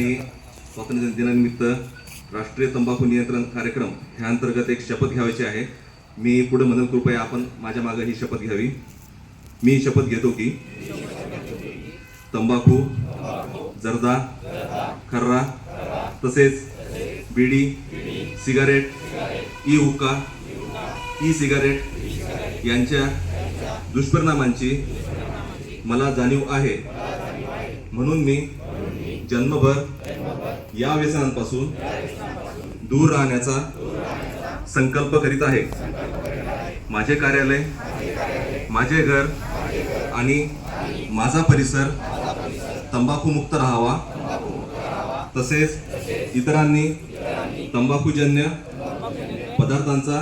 मी स्वातंत्र्य दिनानिमित्त राष्ट्रीय तंबाखू नियंत्रण कार्यक्रम ह्या अंतर्गत एक शपथ घ्यायची आहे. मी पुढे म्हणून कृपया आपण माझ्या मागे ही शपथ घ्यावी. मी शपथ घेतो की तंबाखू जर्दा खर्रा तसेच बीडी सिगारेट ई हुक्का ई सिगारेट यांच्या दुष्परिणामांची मला जाणीव आहे. म्हणून मी जन्मभर या व्यसनांपासून दूर राहण्याचा संकल्प करीत आहे. माझे कार्यालय माझे घर आणि माझा परिसर तंबाखूमुक्त राहावा. तसेच इतरांनी तंबाखूजन्य पदार्थांचा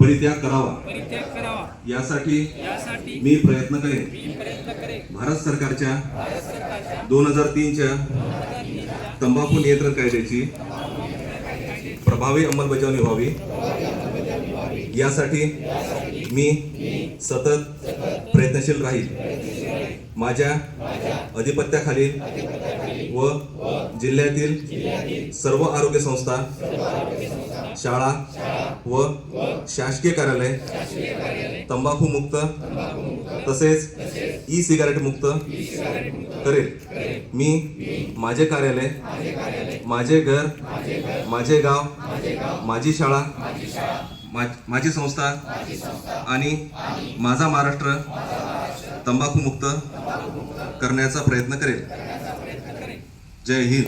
परित्याग करावा. परित्याग करावा. यासाठी यासाठी मी प्रयत्न करेन. मी प्रयत्न करेन. भारत सरकारच्या दोन हजार तीनच्या तंबाखू नियंत्रण कायद्याची प्रभावी अंमलबजावणी व्हावी. यासाठी मी सतत प्रयत्नशील राहील. माझ्या अधिपत्याखालील व जिल्ह्यातील सर्व आरोग्य संस्था शाळा व शासकीय कार्यालय तंबाखू मुक्त तसेच ई सिगारेट मुक्त करेल. मी माझे कार्यालय माझे घर माझे गाव माझी शाळा माझी संस्था आणि माझा महाराष्ट्र तंबाखू मुक्त करण्याचा प्रयत्न करेल. जय हिंद.